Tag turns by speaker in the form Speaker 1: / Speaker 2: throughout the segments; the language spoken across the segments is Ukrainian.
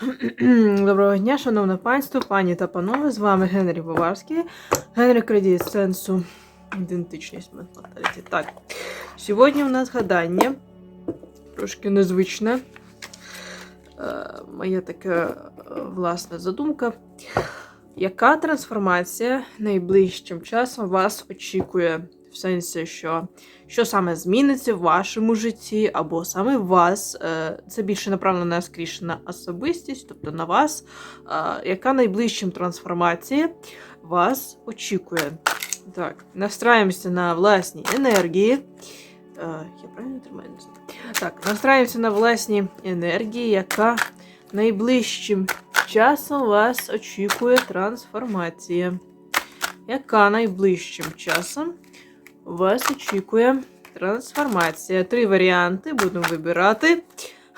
Speaker 1: Доброго дня, шановне панство, пані та панове. З вами Генрі Баварський, Генрі Кредіт Сенсу. Ідентичність менталіті. Так. Сьогодні у нас гадання. Трошки незвичне. Е, моя така е, власна задумка. Яка трансформація найближчим часом вас очікує? Сенсі, що що саме зміниться в вашому житті, або саме вас. Е, Це більше направлено скоріше на особистість, тобто на вас. Е, Яка найближчим трансформація вас очікує? Так, настраємося на власні енергії. Е, Я правильно тримаю? Так, настраємося на власні енергії, яка найближчим часом вас очікує трансформація. Яка найближчим часом вас очікує трансформація? Три варіанти будемо вибирати.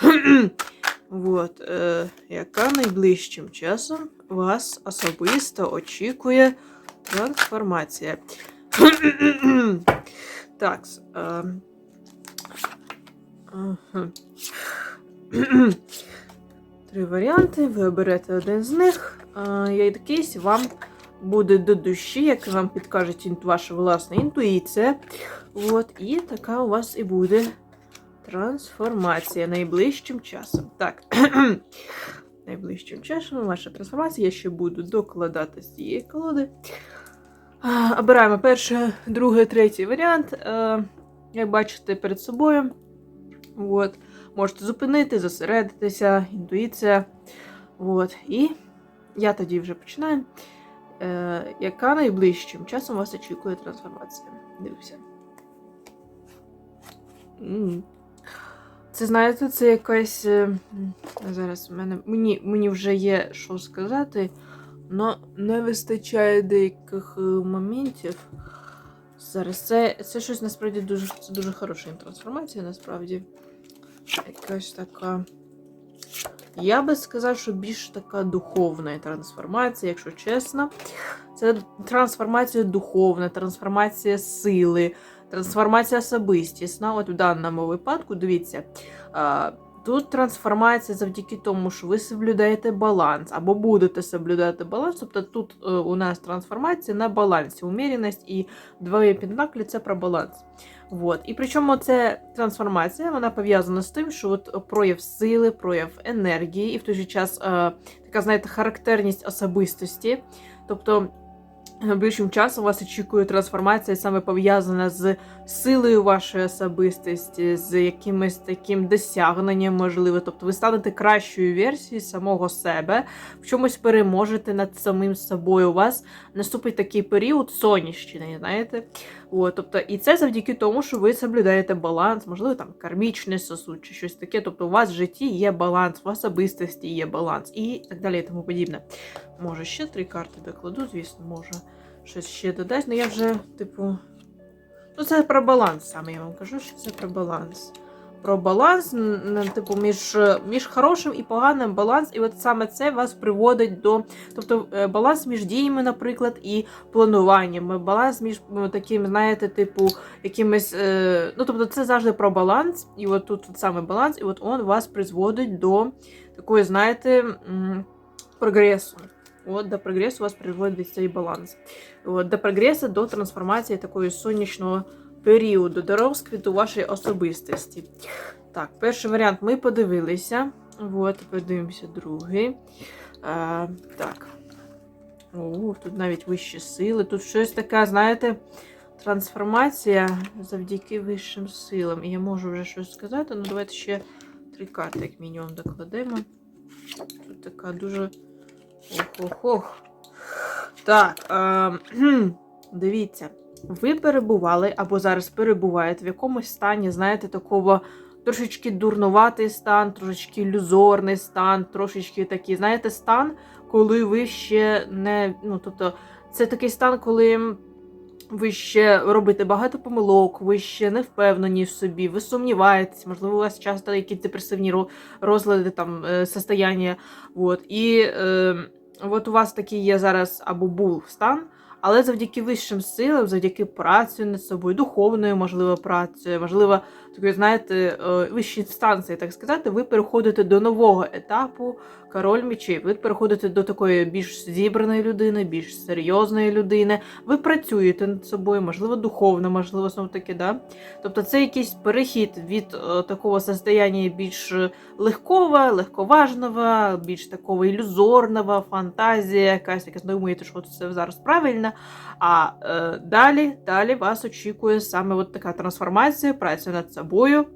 Speaker 1: Вот, е, яка найближчим часом вас особисто очікує трансформація? так. Е. Три варіанти. Ви оберете один з них. А, Якийсь вам буде до душі, як вам підкаже ваша власна інтуїція. От, і така у вас і буде трансформація найближчим часом. Так. найближчим часом ваша трансформація. Я ще буду докладати з цієї колоди. Обираємо перший, другий, третій варіант. Е, Як бачите перед собою. От. Можете зупинити, зосередитися, інтуїція. От. І я тоді вже починаю. Е, яка найближчим часом вас очікує трансформація? Дивлюся. Це, знаєте, це якась. е, Зараз в мене. Мені, мені вже є що сказати, але не вистачає деяких е, моментів. Зараз це, це щось насправді дуже, це дуже хороша трансформація, насправді. Якась така. Я би сказав, що більш така духовна трансформація, якщо чесно. Це трансформація духовна, трансформація сили, трансформація особистісна. От в даному випадку, дивіться, тут трансформація завдяки тому, що ви соблюдаєте баланс, або будете соблюдати баланс. Тобто тут е, у нас трансформація на балансі, уміряність і двоє пентаклі це про баланс. Вот. І причому ця трансформація вона пов'язана з тим, що от прояв сили, прояв енергії, і в той же час е, така, знаєте, характерність особистості. Тобто найближчим часом вас очікує трансформація саме пов'язана з силою вашої особистості, з якимось таким досягненням, можливо. Тобто ви станете кращою версією самого себе, в чомусь переможете над самим собою. У вас наступить такий період сонячний, знаєте. От, тобто, і це завдяки тому, що ви соблюдаєте баланс, можливо, там кармічний сосуд чи щось таке. Тобто, у вас в житті є баланс, в особистості є баланс і так далі, і тому подібне. Може, ще три карти докладу, звісно, може щось ще додати. Ну я вже, типу. Ну, це про баланс саме, я вам кажу, що це про баланс. Про баланс, типу, між, між хорошим і поганим баланс, і от саме це вас приводить до. Тобто е, баланс між діями, наприклад, і плануванням, баланс між таким, знаєте, типу, якимось. Е, ну, тобто, це завжди про баланс, і от тут от саме баланс, і от он вас призводить до такої, знаєте, прогресу. От до прогресу вас приводить цей баланс. От, до прогресу, до трансформації такої сонячного періоду, до розквіту вашої особистості. Так, перший варіант ми подивилися. От, подивимося другий. А, так. О, тут навіть вищі сили. Тут щось таке, знаєте, трансформація завдяки вищим силам. І я можу вже щось сказати, ну давайте ще три карти, як мінімум, докладемо. Тут така дуже. Ох-ох-ох. Так, е, кхм, дивіться, ви перебували або зараз перебуваєте в якомусь стані, знаєте, такого трошечки дурнуватий стан, трошечки ілюзорний стан, трошечки такий, знаєте, стан, коли ви ще не. Ну, тобто, це такий стан, коли. Ви ще робите багато помилок, ви ще не впевнені в собі, ви сумніваєтесь, можливо, у вас часто якісь депресивні розлади, там, е, состояння. От. І е, от у вас такий є зараз або був стан, але завдяки вищим силам, завдяки праці над собою, духовною, можливо, працею, можливо, такої, знаєте, е, вищій інстанції, так сказати, ви переходите до нового етапу король мечей. Ви переходите до такої більш зібраної людини, більш серйозної людини. Ви працюєте над собою, можливо, духовно, можливо, знову таки, да. Тобто це якийсь перехід від е, такого состояння більш легкого, легковажного, більш такого ілюзорного, фантазія, якась яка думаєте, що це зараз правильно. А е, далі, далі вас очікує саме от така трансформація, праця над собою.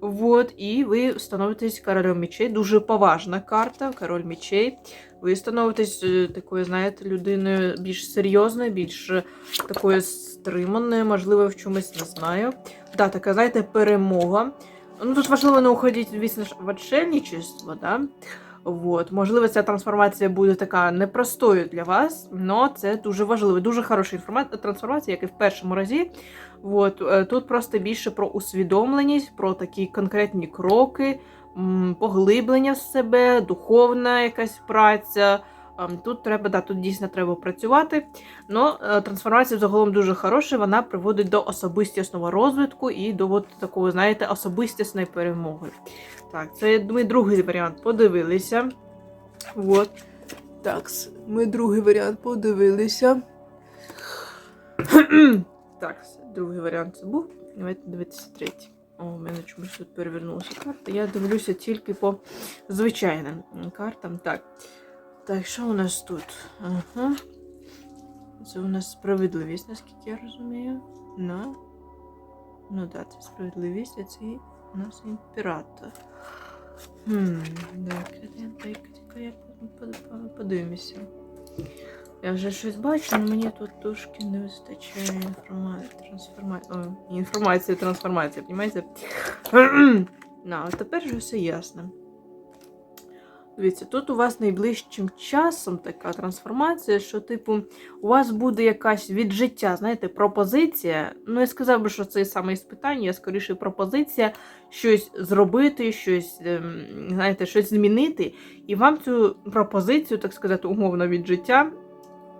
Speaker 1: Вот, і ви становитесь королем мечей. Дуже поважна карта, король мечей. Ви становитесь е, такою, знаєте, людиною більш серйозною, більш е, такою стриманою, можливо, в чомусь не знаю. Да, така, знаєте, перемога. Ну, тут важливо не уходити, звісно в отшельничество, да? Вот. Можливо, ця трансформація буде така непростою для вас, але це дуже важливо. Дуже хороша інформація трансформація, як і в першому разі. Вот. е, Тут просто більше про усвідомленість, про такі конкретні кроки, поглиблення в себе, духовна якась праця. Ем, Тут треба, да, тут дійсно треба працювати. Но е, трансформація загалом дуже хороша, вона приводить до особистісного розвитку і до от такого, знаєте, особистісної перемоги. Так, це ми другий варіант подивилися. От. Так, ми другий варіант подивилися. так, другий варіант це був. Давайте дивитися третій. О, у мене чомусь тут перевернулася карта. Я дивлюся тільки по звичайним картам. Так. Так, що у нас тут? Ага. Це у нас справедливість, наскільки я розумію. Ну, ну так, це справедливість, а це у нас імператор. Хм, так, я подивимося. Я вже щось бачу, але мені тут трошки не вистачає інформації. Трансформації. О, інформації, розумієте? На, от тепер вже все ясно. Дивіться, тут у вас найближчим часом така трансформація, що, типу, у вас буде якась від життя, знаєте, пропозиція. Ну, я сказав би, що це саме із скоріше пропозиція щось зробити, щось, ем, знаєте, щось змінити. І вам цю пропозицію, так сказати, умовно від життя,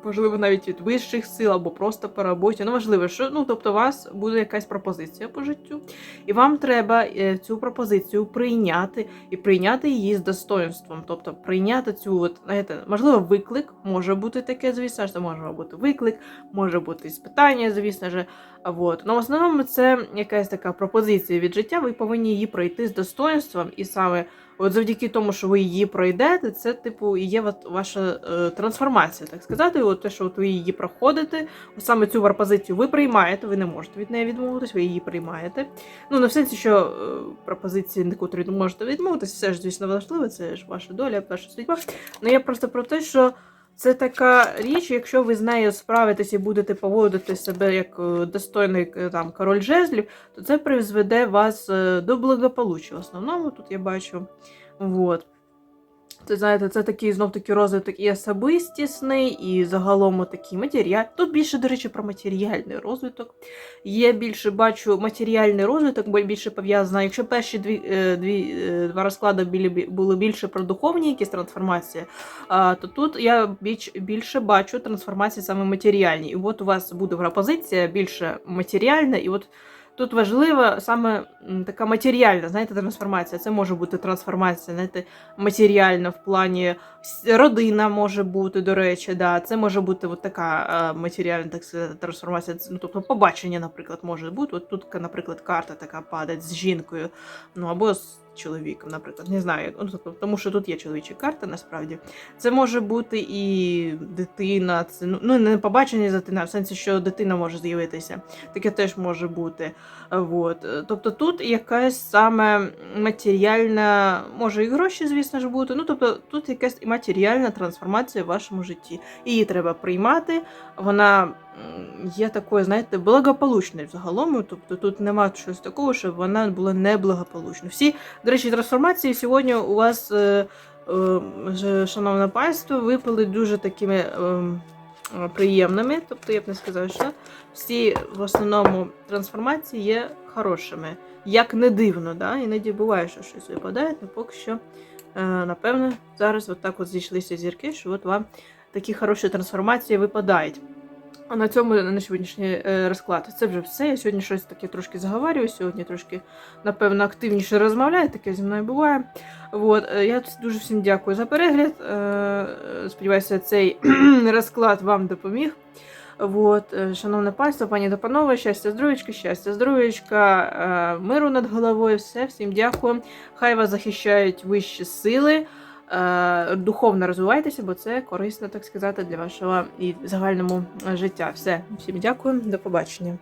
Speaker 1: можливо, навіть від вищих сил або просто по роботі. Ну, важливо, що ну, тобто, у вас буде якась пропозиція по життю, і вам треба е, цю пропозицію прийняти і прийняти її з достоинством. Тобто прийняти цю, от, знаєте, можливо, виклик може бути таке, звісно це може бути виклик, може бути спитання, звісно ж. Вот. Ну, в основному це якась така пропозиція від життя, ви повинні її пройти з достоинством, і саме от завдяки тому, що ви її пройдете, це, типу, і є ваша е, трансформація, так сказати. От те, що от ви її проходите, от саме цю пропозицію ви приймаєте, ви не можете від неї відмовитись, ви її приймаєте. Ну, не в сенсі, що е, пропозиції, на котрі можете відмовитись, все ж, звісно, важливо, це ж ваша доля, ваша судьба. Ну я просто про те, що. Це така річ, якщо ви з нею справитесь і будете поводити себе як е, достойний е, там король жезлів, то це призведе вас е, до благополуччя. В основному тут я бачу. Вот. Це знаєте, це такий знов таки розвиток і особистісний, і загалом такий матеріал. Тут більше, до речі, про матеріальний розвиток. Є більше бачу матеріальний розвиток, бо більше пов'язано. Якщо перші дві, е, дві е, два розклади були, більше про духовні якісь трансформації, то тут я більш, більше бачу трансформації саме матеріальні. І от у вас буде пропозиція більше матеріальна, і от. Тут важлива саме така матеріальна, знаєте, трансформація. Це може бути трансформація, знаєте, матеріальна в плані родина може бути, до речі, да. Це може бути от така е, матеріальна так сказати, трансформація. Ну, тобто побачення, наприклад, може бути. От тут, наприклад, карта така падає з жінкою, ну або з чоловіком, наприклад. Не знаю, ну, тобто, тому що тут є чоловічі карти, насправді. Це може бути і дитина, це ну ну, не побачення дитина, в сенсі, що дитина може з'явитися. Таке теж може бути. Вот. Тобто тут якась саме матеріальна, може і гроші, звісно ж, бути. Ну, тобто тут якась матеріальна трансформація в вашому житті. Її треба приймати. Вона є такою, знаєте, благополучною загалом. Тобто тут нема щось такого, щоб вона була неблагополучною. Всі, до речі, трансформації сьогодні у вас, е, е, шановне панство, випали дуже такими. е, Приємними, тобто я б не сказала, що всі в основному трансформації є хорошими. Як не дивно, да? іноді буває, що щось випадає, але поки що, е, напевно, зараз от от зійшлися зірки, що от вам такі хороші трансформації випадають. На цьому на сьогоднішній е, розклад. Це вже все. Я сьогодні щось таке трошки заговорюю. Сьогодні трошки, напевно, активніше розмовляю, таке зі мною буває. От, е, я дуже всім дякую за перегляд. Е, Сподіваюся, цей розклад вам допоміг. От, шановне панство, пані та панове, щастя, здоров'ячка, щастя, здоров'ячка, миру над головою. Все, всім дякую. Хай вас захищають вищі сили. Е, Духовно розвивайтеся, бо це корисно, так сказати, для вашого і загальному життя. Все, всім дякую, до побачення.